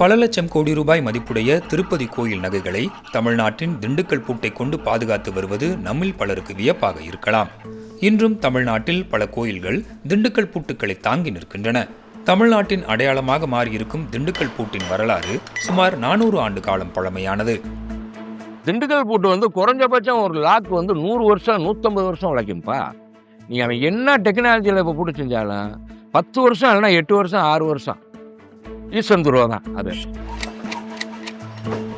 பல லட்சம் கோடி ரூபாய் மதிப்புடைய திருப்பதி கோயில் நகைகளை தமிழ்நாட்டின் திண்டுக்கல் பூட்டை கொண்டு பாதுகாத்து வருவது நம்மில் பலருக்கு வியப்பாக இருக்கலாம். இன்றும் தமிழ்நாட்டில் பல கோயில்கள் திண்டுக்கல் பூட்டுக்களை தாங்கி நிற்கின்றன. தமிழ்நாட்டின் அடையாளமாக மாறியிருக்கும் திண்டுக்கல் பூட்டின் வரலாறு சுமார் நானூறு ஆண்டு காலம் பழமையானது. திண்டுக்கல் பூட்டு வந்து குறைஞ்சபட்சம் ஒரு லாக் வந்து நூறு வருஷம் நூற்றம்பது வருஷம் உழைக்கும்ப்பா. நீ அவன் என்ன டெக்னாலஜியில் இப்போ பூட்டு செஞ்சாலும் பத்து வருஷம் இல்லைன்னா எட்டு வருஷம் ஆறு வருஷம். ஈஸ்வரன் துருவா தான் அது.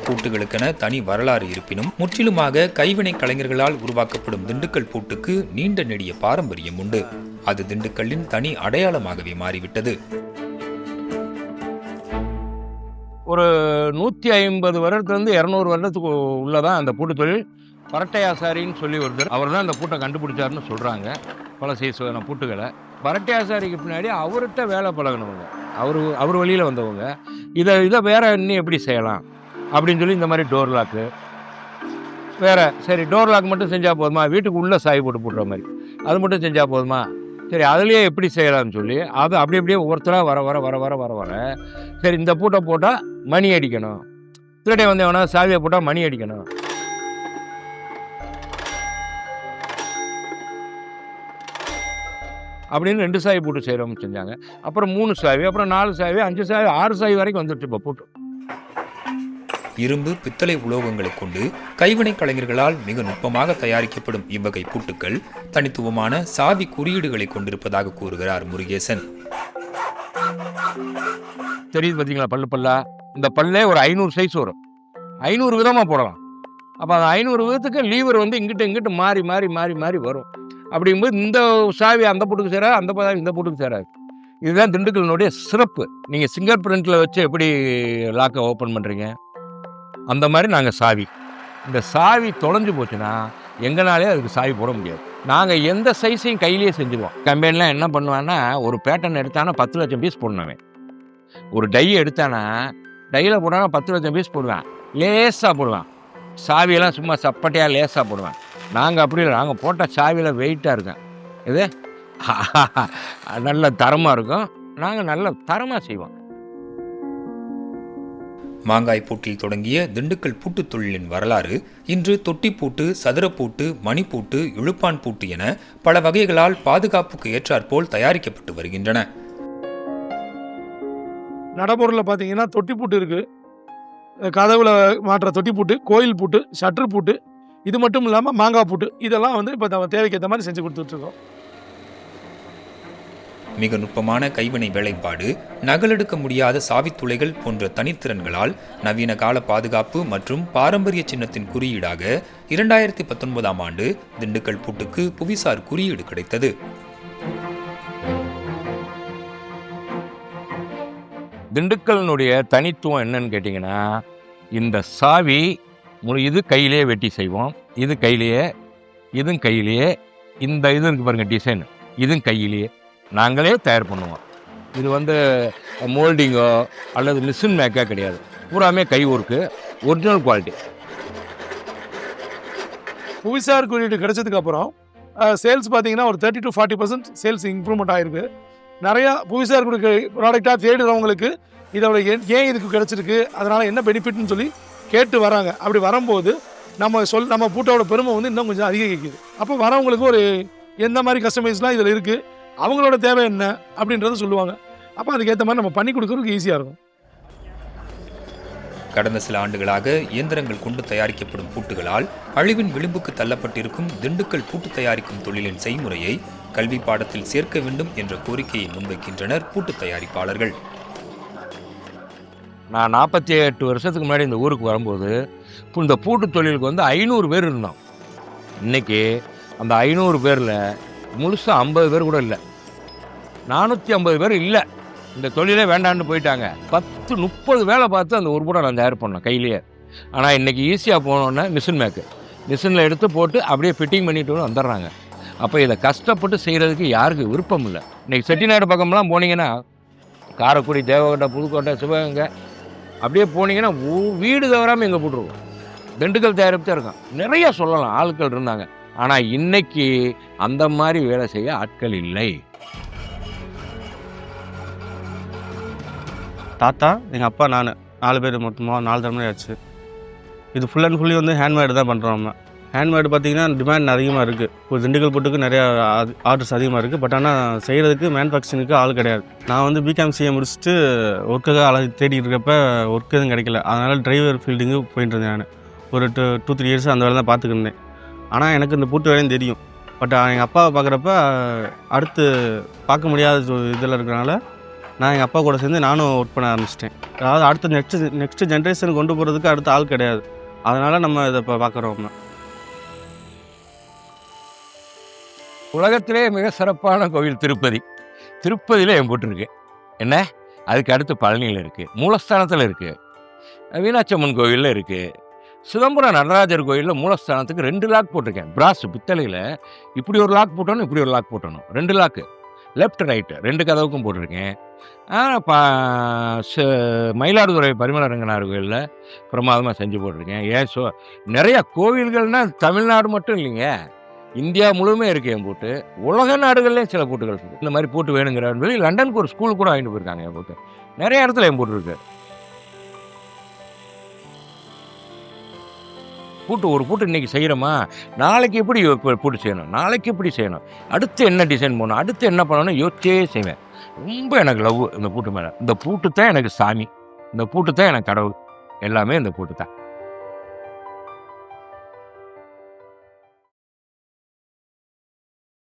பூட்டுகளுக்கென தனி வரலாறு இருப்பினும் முற்றிலுமாக கைவினை கலைஞர்களால் உருவாக்கப்படும் திண்டுக்கல் பூட்டுக்கு நீண்ட நெடிய பாரம்பரியம் உண்டு. அது திண்டுக்கல்லின் தனி அடையாளமாகவே மாறிவிட்டது. ஒரு நூற்றி ஐம்பது வருடத்துலேருந்து இரநூறு வருடத்துக்கு உள்ளதான் அந்த பூட்டு தொழில் பரட்டையாசாரின்னு சொல்லி ஒருத்தர் அவர் தான் அந்த பூட்டை கண்டுபிடிச்சாருன்னு சொல்கிறாங்க பல சீசன பூட்டுகளை. பரட்டையாசாரிக்கு பின்னாடி அவர்கிட்ட வேலை பழகினவங்க. அவர் அவர் வழியில் வந்தவங்க. இதை இதை வேறு இன்னும் எப்படி செய்யலாம்? அப்படின்னு சொல்லி இந்த மாதிரி டோர் லாக்கு வேறு சரி டோர் லாக் மட்டும் செஞ்சால் போதுமா? வீட்டுக்கு உள்ளே சாய் போட்டு போடுற மாதிரி. அது மட்டும் செஞ்சால் போதுமா? சரி அதுலேயே எப்படி செய்யலாம்னு சொல்லி அது அப்படி அப்படியே ஒவ்வொருத்தராக வர வர வர வர வர வர. சரி இந்த பூட்டை போட்டால் மணி அடிக்கணும். திருடை வந்து எவனா சாவியை போட்டால் மணி அடிக்கணும். அப்படின்னு ரெண்டு சாவி பூட்டு செய்கிறோம்னு செஞ்சாங்க. அப்புறம் மூணு சாவி அப்புறம் நாலு சாவி அஞ்சு சாவி ஆறு சாவி வரைக்கும் வந்துட்டு இப்போ பூட்டு. இரும்பு பித்தளை உலோகங்களை கொண்டு கைவினை கலைஞர்களால் மிக நுட்பமாக தயாரிக்கப்படும் இவ்வகை பூட்டுக்கள் தனித்துவமான சாவி குறியீடுகளை கொண்டிருப்பதாக கூறுகிறார் முருகேசன். தெரியுது பார்த்தீங்களா பல்லு பல்லா? இந்த பல்லே ஒரு ஐநூறு சைஸ் வரும். ஐநூறு விதமாக போடலாம். அப்போ அந்த ஐநூறு விதத்துக்கு லீவர் வந்து இங்கிட்டு இங்கிட்டு மாறி மாறி மாறி மாறி வரும். அப்படிங்கும்போது இந்த சாவி அந்த போட்டுக்கு சேராது அந்த சாவி இந்த போட்டுக்கு சேராது. இதுதான் திண்டுக்கலினுடைய சிறப்பு. நீங்கள் சிங்கர் பிரிண்டில் வச்சு எப்படி லாக்கை ஓப்பன் பண்ணுறீங்க அந்த மாதிரி நாங்கள் சாவி. இந்த சாவி தொலைஞ்சு போச்சுன்னா எங்களாலே அதுக்கு சாவி போட முடியாது. நாங்கள் எந்த சைஸையும் கையிலேயே செஞ்சுருவோம். கம்பெனிலாம் என்ன பண்ணுவான்னா ஒரு பேட்டர்ன் எடுத்தானா பத்து லட்சம் பீஸ் போடணுவேன் ஒரு டை எடுத்தானா டையில் போட்டானா பத்து லட்சம் பீஸ் போடுவேன். லேசாக போடுவேன். சாவியெல்லாம் சும்மா சப்பட்டையாக லேசாக போடுவேன். நாங்கள் அப்படி இல்லை. நாங்கள் போட்ட சாவியில் வெயிட்டாக இருக்கும் இது? நல்ல தரமாக இருக்கும். நாங்கள் நல்ல தரமாக செய்வோம். மாங்காய் பூட்டில் தொடங்கிய திண்டுக்கல் பூட்டுத் தொழிலின் வரலாறு இன்று தொட்டிப்பூட்டு சதுரப்பூட்டு மணிப்பூட்டு இழுப்பான் பூட்டு என பல வகைகளால் பாதுகாப்புக்கு ஏற்றாற்போல் தயாரிக்கப்பட்டு வருகின்றன. நடைமுறையில் பார்த்தீங்கன்னா தொட்டி பூட்டு இருக்குது கதவுல மாட்டுற தொட்டி பூட்டு கோயில் பூட்டு ஷட்ரு பூட்டு இது மட்டும் இல்லாமல் மாங்காய் பூட்டு. இதெல்லாம் வந்து இப்போ நம்ம தேவைக்கு ஏற்ற மாதிரி செஞ்சு கொடுத்துட்ருக்கோம். மிக நுட்பமான கைவினை வேலைப்பாடு நகலெடுக்க முடியாத சாவித்துளைகள் போன்ற தனித்திறன்களால் நவீன கால பாதுகாப்பு மற்றும் பாரம்பரிய சின்னத்தின் குறியீடாக இரண்டாயிரத்தி பத்தொன்பதாம் ஆண்டு திண்டுக்கல் பூட்டுக்கு புவிசார் குறியீடு கிடைத்தது. திண்டுக்கலினுடைய தனித்துவம் என்னன்னு கேட்டிங்கன்னா இந்த சாவி இது கையிலேயே வெட்டி செய்வோம். இது கையிலேயே இதுவும் கையிலேயே. இந்த இது இருக்கு பாருங்கள் டிசைன் இதுவும் கையிலேயே. நாங்களே தயார் பண்ணுவோம். இது வந்து மோல்டிங்கோ அல்லது மிஷின் மேக்கா கிடையாது. பூராமே கை ஒர்க்கு ஒரிஜினல் குவாலிட்டி புவிசார் குறியீடு கிடைச்சதுக்கு அப்புறம் சேல்ஸ் பார்த்தீங்கன்னா ஒரு thirty to forty percent sales improvement ஆயிருக்கு. நிறையா புவிசார் குறி ப்ராடக்டாக தேடுறவங்களுக்கு இதோட ஏன் ஏன் இதுக்கு கிடைச்சிருக்கு? அதனால் என்ன பெனிஃபிட்னு சொல்லி கேட்டு வராங்க. அப்படி வரும்போது நம்ம சொல் நம்ம பூட்டோட பெருமை வந்து இன்னும் கொஞ்சம் அதிகரிக்குது. அப்போ வரவங்களுக்கு ஒரு எந்த மாதிரி கஸ்டமைஸ்லாம் இதில் இருக்குது அவங்களோட தேவை என்ன? அப்படின்றத சொல்லுவாங்க. அப்போ அதுக்கேற்ற மாதிரி நம்ம பண்ணி கொடுக்குறதுக்கு ஈஸியாக இருக்கும். கடந்த சில ஆண்டுகளாக இயந்திரங்கள் கொண்டு தயாரிக்கப்படும் பூட்டுகளால் அழிவின் விளிம்புக்கு தள்ளப்பட்டிருக்கும் திண்டுக்கல் பூட்டு தயாரிக்கும் தொழிலின் செய்முறையை கல்வி பாடத்தில் சேர்க்க வேண்டும் என்ற கோரிக்கையை முன்வைக்கின்றனர் பூட்டு தயாரிப்பாளர்கள். நான் நாற்பத்தி எட்டு வருஷத்துக்கு முன்னாடி இந்த ஊருக்கு வரும்போது இப்போ இந்த பூட்டு தொழிலுக்கு வந்து ஐநூறு பேர் இருந்தோம். இன்னைக்கு அந்த ஐநூறு பேரில் முழுசாக ஐம்பது பேர் கூட இல்லை. நானூற்றி ஐம்பது பேர் இல்லை. இந்த தொழிலே வேண்டான்னு போயிட்டாங்க. பத்து முப்பது வேலை பார்த்து அந்த ஒரு பூட்டை நான் தயார் பண்ணேன் கையிலேயே. ஆனால் இன்றைக்கி ஈஸியாக போனோன்னே மிஷின் மேக்கு மிஷினில் எடுத்து போட்டு அப்படியே ஃபிட்டிங் பண்ணிட்டு வந்துடுறாங்க. அப்போ இதை கஷ்டப்பட்டு செய்கிறதுக்கு யாருக்கு விருப்பம் இல்லை. இன்றைக்கி செட்டிநாடு பக்கம்லாம் போனீங்கன்னா காரைக்குடி தேவகோட்டை புதுக்கோட்டை சிவகங்கை அப்படியே போனீங்கன்னா வீடு தவறாமல் எங்கே போட்டுருவோம். திண்டுக்கல் தயாரிப்பு தான் இருக்கும். நிறைய சொல்லலாம் ஆட்கள் இருந்தாங்க. ஆனால் இன்னைக்கு அந்த மாதிரி வேலை செய்ய ஆட்கள் இல்லை. தாத்தா எங்கள் அப்பா நான். நாலு பேர் மொத்தமாக நாலு தலைமுறை ஆச்சு. இது ஃபுல் அண்ட் ஃபுல்லி வந்து ஹேண்ட்மேடு தான் பண்ணுறோம் நம்ம. ஹேண்ட்மேடு பார்த்திங்கன்னா டிமாண்ட் அதிகமாக இருக்குது இப்போ திண்டுக்கல் போட்டுக்கு நிறையா ஆர்டர்ஸ் அதிகமாக இருக்குது பட் ஆனால் செய்கிறதுக்கு மேனுஃபேக்சரிங்க்கு ஆள் கிடையாது. நான் வந்து பிகாம் சிஏ முடிச்சுட்டு ஒர்க்காக அழகு தேடிட்டு இருக்கப்ப ஒர்க் எதுவும் கிடைக்கல. அதனால் டிரைவர் ஃபீல்டிங்கு போயிட்டு இருந்தேன் நான். ஒரு டூ டூ த்ரீ இயர்ஸ் அந்த வேலை தான் பார்த்துக்கிருந்தேன் ஆனால் எனக்கு இந்த பூட்டு வேலையும் தெரியும். பட் எங்கள் அப்பாவை பார்க்குறப்ப அடுத்து பார்க்க முடியாத இதில் இருக்கிறனால நான் எங்கள் அப்பா கூட சேர்ந்து நானும் ஒர்க் பண்ண ஆரம்பிச்சிட்டேன். அதாவது அடுத்த நெக்ஸ்ட் நெக்ஸ்ட் ஜென்ரேஷன் கொண்டு போகிறதுக்கு அடுத்த ஆள் கிடையாது. அதனால் நம்ம இதை இப்போ பார்க்குறோம். உலகத்திலே மிக சிறப்பான கோவில் திருப்பதி. திருப்பதியில் என் போட்டிருக்கு என்ன? அதுக்கு அடுத்து பழனியில் இருக்குது மூலஸ்தானத்தில் இருக்குது மீனாட்சி அம்மன் கோவிலில் இருக்குது சிதம்பரம் நடராஜர் கோயிலில் மூலஸ்தானத்துக்கு ரெண்டு லாக் போட்டிருக்கேன். பிராஸ் பித்தளையில் இப்படி ஒரு லாக் போட்டணும் இப்படி ஒரு லாக் போட்டணும். ரெண்டு லாக்கு. லெஃப்ட் ரைட்டு ரெண்டு கதவுக்கும் போட்டிருக்கேன். பா ச- மயிலாடுதுறை பரிமள ரங்கனார் கோயிலில் பிரமாதமாக செஞ்சு போட்டிருக்கேன். ஏன் சோ நிறையா கோவில்கள்னால் தமிழ்நாடு மட்டும் இல்லைங்க. இந்தியா முழுமே இருக்கு என் பூட்டு. உலக நாடுகள்லேயும் சில பூட்டுகள் இருக்குது இந்த மாதிரி பூட்டு வேணுங்கிறான்னு சொல்லி லண்டனுக்கு ஒரு ஸ்கூல் கூட வாங்கிட்டு போயிருக்காங்க என் பூட்டு. நிறைய இடத்துல என் பூட்டு இருக்கு. பூட்டு ஒரு பூட்டு இன்றைக்கி செய்கிறோமா நாளைக்கு எப்படி பூட்டு செய்யணும்? நாளைக்கு எப்படி செய்யணும்? அடுத்து என்ன டிசைன் பண்ணணும் அடுத்து என்ன பண்ணணும் யோசிச்சே செய்வேன். ரொம்ப எனக்கு லவ் இந்த பூட்டு மேலே. இந்த பூட்டு தான் எனக்கு சாமி. இந்த பூட்டு தான் எனக்கு கடவுள். எல்லாமே இந்த பூட்டு தான்.